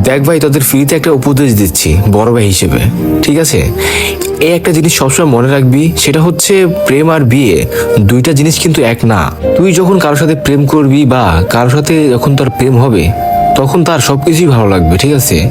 দেখ ভাই, তোদের ফ্রিতে একটা উপদেশ দিচ্ছি, বড় ভাই হিসেবে, ঠিক আছে? এই একটা জিনিস সবসময় মনে রাখবি, সেটা হচ্ছে প্রেম আর বিয়ে, দুইটা জিনিস কিন্তু এক না। তুই যখন কারোর সাথে প্রেম করবি বা কারোর সাথে যখন তোর প্রেম হবে তখন তার সবকিছুই ভালো লাগবে, ঠিক আছে?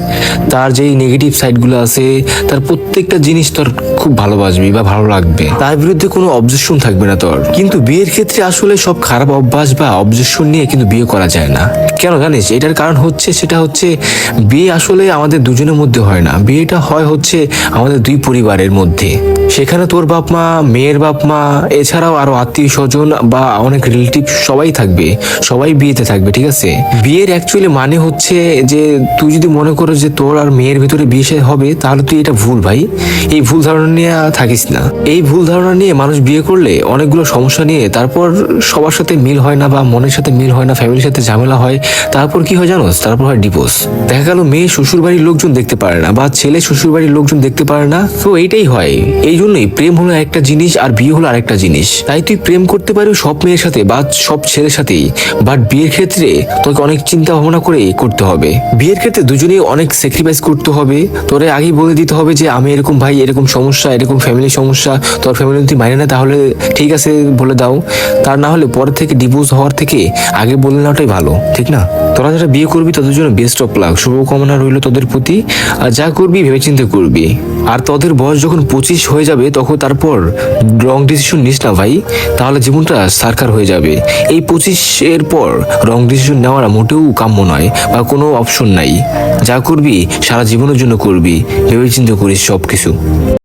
তার যেই নেগেটিভ সাইডগুলো আছে, তার প্রত্যেকটা জিনিস তোর খুব ভালোবাসবি বা ভালো লাগবে। তার বিরুদ্ধে কোনো অবজেকশন থাকবে না তোর। কিন্তু বিয়ের ক্ষেত্রে আসলে সব খারাপ অভ্যাস বা অবজেকশন নিয়ে কিন্তু বিয়ে করা যায় না। কেন জানিস? এটার কারণ হচ্ছে, সেটা হচ্ছে বিয়ে আসলে আমাদের দুজনের মধ্যে হয় না। বিয়েটা হয় হচ্ছে আমাদের দুই পরিবারের মধ্যে। সেখানে তোর বাপ মা, মেয়ের বাপ মা, এছাড়াও আরও আত্মীয় স্বজন বা অনেক রিলেটিভ সবাই থাকবে, সবাই বিয়েতে থাকবে, ঠিক আছে? বিয়ের অ্যাকচুয়ালি মানে হচ্ছে যে তুই যদি মনে করো যে তোর আর মেয়ের ভিতরে বিয়ে হবে, তাহলে তুই এটা ভুল ভাই। এই ভুল ধারণা নিয়ে থাকিস না। এই ভুল ধারণা নিয়ে মানুষ বিয়ে করলে অনেকগুলো সমস্যা নিয়ে তারপর সবার সাথে মিল হয় না বা মনের সাথে মিল হয় না, ফ্যামিলির সাথে ঝামেলা হয়। তারপর কি হয় জানোস? তারপর হয় ডিভোর্স দেখা গেল মেয়ে শ্বশুর বাড়ির লোকজন দেখতে পারে না বা ছেলে শ্বশুর বাড়ির লোকজন দেখতে পারে না। তো এইটাই হয়। এই জন্যই প্রেম হলো একটা জিনিস আর বিয়ে হলো আরেকটা জিনিস। তাই তুই প্রেম করতে পারিস সব মেয়ের সাথে বা সব ছেলের সাথেই। বাট বিয়ের ক্ষেত্রে তোকে অনেক চিন্তা ভাবনা করে করতে হবে। বিয়ের ক্ষেত্রে দুজনেই অনেক স্যাক্রিফাইস করতে হবে। তোরে আগেই বলে দিতে হবে যে, আমি এরকম ভাই, এরকম সমস্যা, এরকম ফ্যামিলি সমস্যা, তোর ফ্যামিলি যদি মানে না, তাহলে ঠিক আছে বলে দাও। তার না হলে পরে থেকে ডিভোর্স হওয়ার থেকে আগে বলে নেওয়াটাই ভালো, ঠিক না? তোরা যারা বিয়ে করবি, তাদের জন্য বেস্ট অফ লাক শুভকামনা রইল তোদের প্রতি। আর যা করবি, ভেবেচিন্তে করবি। আর তোদের বয়স যখন পঁচিশ হয়ে যাবে, তখন তারপর রং ডিসিশন নিস না ভাই। তাহলে জীবনটা সারকার হয়ে যাবে। এই পঁচিশ এর পর রং ডিসিশন নেওয়ার মোটেও কাম্য নয়, বা কোনো অপশন নাই। যা করবি, সারা জীবনের জন্য করবি। ভেবে চিন্তা করিস সব কিছু